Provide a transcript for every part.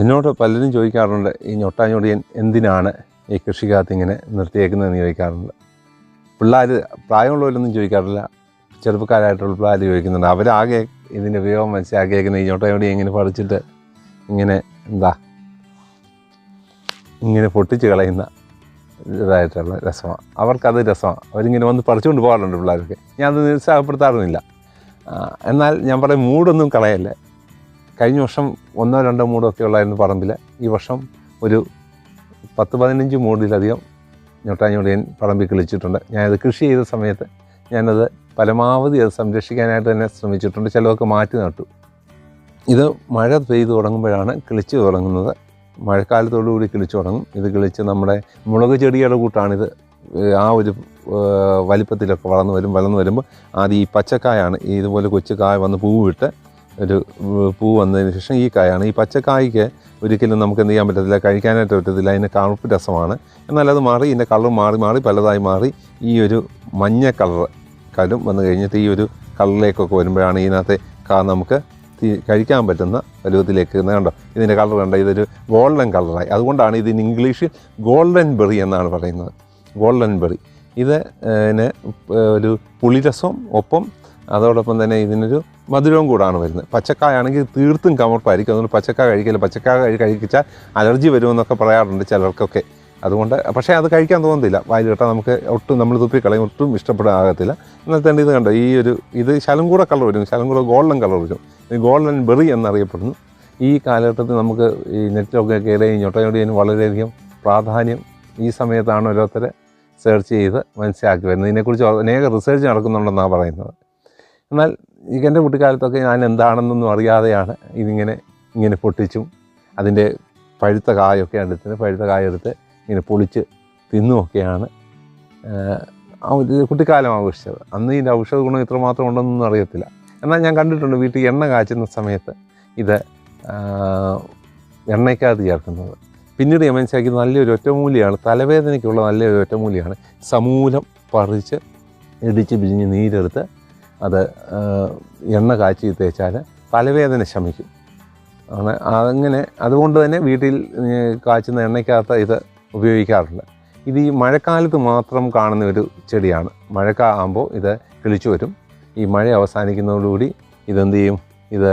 എന്നോട് പലരും ചോദിക്കാറുണ്ട് ഈ ഞൊട്ടാഞ്ഞൊടിയൻ എന്തിനാണ് ഈ കൃഷിക്കകത്ത് ഇങ്ങനെ നിർത്തിയേക്കുന്നതെന്ന് ചോദിക്കാറുണ്ട്. പിള്ളേർ പ്രായമുള്ളവരൊന്നും ചോദിക്കാറില്ല. ചെറുപ്പക്കാരായിട്ടുള്ള പിള്ളേർ ചോദിക്കുന്നുണ്ട്. അവരാകെ ഇതിന്റെ ഉപയോഗം മനസ്സിലാക്കിയേക്കുന്ന ഈ ഞൊട്ടാഞ്ഞൊടി ഇങ്ങനെ പഠിച്ചിട്ട് ഇങ്ങനെ എന്താ ഇങ്ങനെ പൊട്ടിച്ച് കളയുന്ന ഇതായിട്ടുള്ള രസമാണ് അവർക്കത് രസമാണ് അവരിങ്ങനെ വന്ന് പറിച്ചുകൊണ്ട് പോകാറുണ്ട് പിള്ളേർക്ക് ഞാനത് നിരുത്സാഹപ്പെടുത്താറുമില്ല എന്നാൽ ഞാൻ പറയും മൂടൊന്നും കളയല്ലേ. കഴിഞ്ഞ വർഷം ഒന്നോ രണ്ടോ ഒക്കെ ഉള്ളായിരുന്നു പറമ്പിൽ. ഈ വർഷം ഒരു പത്ത് പതിനഞ്ച് മൂടിലധികം ഞൊട്ടാഞ്ഞൊടിയൻ പറമ്പിൽ കിളിച്ചിട്ടുണ്ട്. ഞാനത് കൃഷി ചെയ്ത സമയത്ത് ഞാനത് പരമാവധി അത് സംരക്ഷിക്കാനായിട്ട് തന്നെ ശ്രമിച്ചിട്ടുണ്ട്. ചിലതൊക്കെ മാറ്റി നട്ടു. ഇത് മഴ പെയ്തു തുടങ്ങുമ്പോഴാണ് കിളിച്ച് തുടങ്ങുന്നത്. മഴക്കാലത്തോടുകൂടി കിളിച്ചു തുടങ്ങും. ഇത് കിളിച്ച് നമ്മുടെ മുളക് ചെടിയുടെ കൂട്ടാണിത്. ആ ഒരു വലിപ്പത്തിലൊക്കെ വളർന്നു വരും വളർന്നു വരുമ്പോൾ ആദ്യം ഈ പച്ചക്കായാണ് ഇതുപോലെ കൊച്ചു കായ വന്ന് പൂവിട്ട് ഒരു പൂ വന്നതിന് ശേഷം ഈ കായാണ്. ഈ പച്ചക്കായ്ക്ക് ഒരിക്കലും നമുക്ക് എന്ത് ചെയ്യാൻ പറ്റത്തില്ല കഴിക്കാനായിട്ട് പറ്റത്തില്ല. അതിന് കറുപ്പ് രസമാണ്. എന്നാൽ അത് മാറി ഇതിന്റെ കളർ മാറി മാറി പലതായി മാറി ഈ ഒരു മഞ്ഞ കളർ കലും വന്നു കഴിഞ്ഞിട്ട് ഈ ഒരു കളറിലേക്കൊക്കെ വരുമ്പോഴാണ് ഇതിനകത്തെ കാ നമുക്ക് കഴിക്കാൻ പറ്റുന്ന പരുവത്തിലേക്ക് കണ്ടോ? ഇതിന്റെ കളർ കണ്ടോ? ഇതൊരു ഗോൾഡൻ കളറായി അതുകൊണ്ടാണ് ഇതിന് ഇംഗ്ലീഷിൽ ഗോൾഡൻ ബെറി എന്നാണ് പറയുന്നത്. ഗോൾഡൻ ബെറി ഇത് ഒരു പുളിരസം ഒപ്പം അതോടൊപ്പം തന്നെ ഇതിനൊരു മധുരവും കൂടാണ് വരുന്നത്. പച്ചക്കായ ആണെങ്കിൽ തീർത്തും കമർപ്പായിരിക്കും. അതുകൊണ്ട് പച്ചക്കായ കഴിക്കില്ല പച്ചക്കായ കഴി കഴിച്ചാൽ അലർജി വരുമെന്നൊക്കെ പറയാറുണ്ട് ചിലർക്കൊക്കെ. അതുകൊണ്ട് പക്ഷേ അത് കഴിക്കാൻ തോന്നുന്നില്ല. വായിൽ കിട്ടാൻ നമുക്ക് ഒട്ടും നമ്മൾ തുപ്പി കളയും ഒട്ടും ഇഷ്ടപ്പെടാകത്തില്ല. എന്നാൽ തന്നെ ഇത് കണ്ടോ ഈ ഒരു ഇത് ശലം കൂടെ കളർ വരും. ശലം കൂടെ ഗോൾഡൻ കളർ വരും. ഗോൾഡൻ ബെറി എന്നറിയപ്പെടുന്നു. ഈ കാലഘട്ടത്തിൽ നമുക്ക് ഈ നെറ്റിലൊക്കെ കയറി ഞൊട്ടഞ്ഞൊടിയന് വളരെയധികം പ്രാധാന്യം ഈ സമയത്താണ് ഓരോരുത്തരെ സെർച്ച് ചെയ്ത് മനസ്സിലാക്കി വരുന്നത്. ഇതിനെക്കുറിച്ച് അനേകം റിസർച്ച് നടക്കുന്നുണ്ടെന്നാണ് പറയുന്നത്. എന്നാൽ എന്റെ കുട്ടിക്കാലത്തൊക്കെ ഞാൻ എന്താണെന്നൊന്നും അറിയാതെയാണ് ഇതിങ്ങനെ ഇങ്ങനെ പൊട്ടിച്ചും അതിന്റെ പഴുത്ത കായൊക്കെ എടുത്ത് പഴുത്ത കായ എടുത്ത് ഇങ്ങനെ പൊളിച്ച് തിന്നുമൊക്കെയാണ് കുട്ടിക്കാലം ആഘോഷിച്ചത്. അന്ന് ഇതിന്റെ ഔഷധ ഗുണം ഇത്രമാത്രം ഉണ്ടെന്നൊന്നും അറിയത്തില്ല. എന്നാൽ ഞാൻ കണ്ടിട്ടുണ്ട് വീട്ടിൽ എണ്ണ കാച്ചുന്ന സമയത്ത് ഇത് എണ്ണയ്ക്കകത്ത് ചേർക്കുന്നത്. പിന്നീട് ഞാൻ മനസ്സിലാക്കിയത് നല്ലൊരു ഒറ്റമൂലിയാണ് തലവേദനയ്ക്കുള്ള നല്ലൊരു ഒറ്റമൂലിയാണ്. സമൂലം പറിച്ച് ഇടിച്ച് പിഴിഞ്ഞ് നീരെടുത്ത് അത് എണ്ണ കാച്ചി തേച്ചാൽ തലവേദന ശമിക്കും. അങ്ങനെ അതുകൊണ്ട് തന്നെ വീട്ടിൽ കാച്ചുന്ന എണ്ണയ്ക്കകത്ത് ഇത് ഉപയോഗിക്കാറുണ്ട്. ഇത് ഈ മഴക്കാലത്ത് മാത്രം കാണുന്ന ഒരു ചെടിയാണ്. മഴക്കാ ആകുമ്പോൾ ഇത് കിളിച്ചു വരും. ഈ മഴ അവസാനിക്കുന്നതോടുകൂടി ഇതെന്ത് ചെയ്യും? ഇത്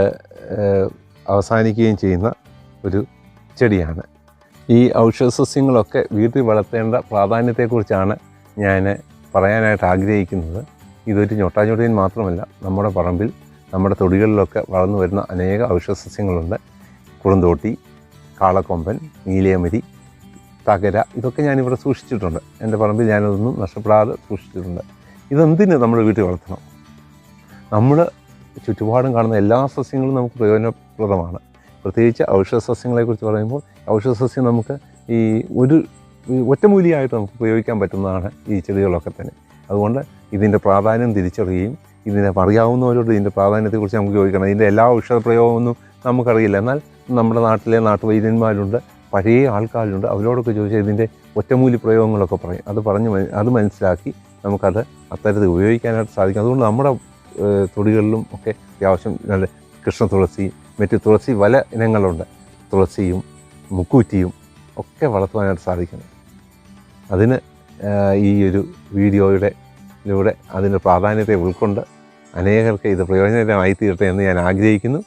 അവസാനിക്കുകയും ചെയ്യുന്ന ഒരു ചെടിയാണ്. ഈ ഔഷധ സസ്യങ്ങളൊക്കെ വീട്ടിൽ വളർത്തേണ്ട പ്രാധാന്യത്തെക്കുറിച്ചാണ് ഞാൻ പറയാനായിട്ട് ആഗ്രഹിക്കുന്നത്. ഇതൊരു ഞൊട്ടാഞ്ഞൊടിയൻ മാത്രമല്ല നമ്മുടെ പറമ്പിൽ നമ്മുടെ തൊടികളിലൊക്കെ വളർന്നു വരുന്ന അനേക ഔഷധസസ്യങ്ങളുണ്ട് കുറുന്തോട്ടി കാളക്കൊമ്പൻ നീലയമരി തകര ഇതൊക്കെ ഞാനിവിടെ സൂക്ഷിച്ചിട്ടുണ്ട്. എന്റെ പറമ്പിൽ ഞാനതൊന്നും നഷ്ടപ്പെടാതെ സൂക്ഷിച്ചിട്ടുണ്ട്. ഇതെന്തിന് നമ്മൾ വീട്ടിൽ വളർത്തണം? നമ്മൾ ചുറ്റുപാടും കാണുന്ന എല്ലാ സസ്യങ്ങളും നമുക്ക് പ്രയോജനപ്രദമാണ്. പ്രത്യേകിച്ച് ഔഷധ സസ്യങ്ങളെക്കുറിച്ച് പറയുമ്പോൾ ഔഷധ സസ്യം നമുക്ക് ഈ ഒരു ഒറ്റമൂലിയായിട്ട് നമുക്ക് ഉപയോഗിക്കാൻ പറ്റുന്നതാണ് ഈ ചെടികളൊക്കെ തന്നെ. അതുകൊണ്ട് ഇതിന്റെ പ്രാധാന്യം തിരിച്ചറിയുകയും ഇതിനെ അറിയാവുന്നവരോട് ഇതിന്റെ പ്രാധാന്യത്തെക്കുറിച്ച് നമുക്ക് ചോദിക്കണം. ഇതിന്റെ എല്ലാ ഔഷധ പ്രയോഗമൊന്നും നമുക്കറിയില്ല. എന്നാൽ നമ്മുടെ നാട്ടിലെ നാട്ടുവൈദ്യന്മാരുണ്ട് പഴയ ആൾക്കാരുണ്ട്. അവരോടൊക്കെ ചോദിച്ചാൽ ഇതിന്റെ ഒറ്റമൂലി പ്രയോഗങ്ങളൊക്കെ പറയും. അത് പറഞ്ഞ് അത് മനസ്സിലാക്കി നമുക്കത് അത്തരത്തിൽ ഉപയോഗിക്കാനായിട്ട് സാധിക്കും. അതുകൊണ്ട് നമ്മുടെ തൊടികളിലും ഒക്കെ അത്യാവശ്യം നല്ല കൃഷ്ണ തുളസി മറ്റ് തുളസി പല ഇനങ്ങളുണ്ട്. തുളസിയും മുക്കൂറ്റിയും ഒക്കെ വളർത്തുവാനായിട്ട് സാധിക്കുന്നു. അതിന് ഈ ഒരു വീഡിയോയുടെ ലൂടെ അതിന്റെ പ്രാധാന്യത്തെ ഉൾക്കൊണ്ട് അനേകർക്ക് ഇത് പ്രയോജനകരമായി തീരട്ടെ എന്ന് ഞാൻ ആഗ്രഹിക്കുന്നു.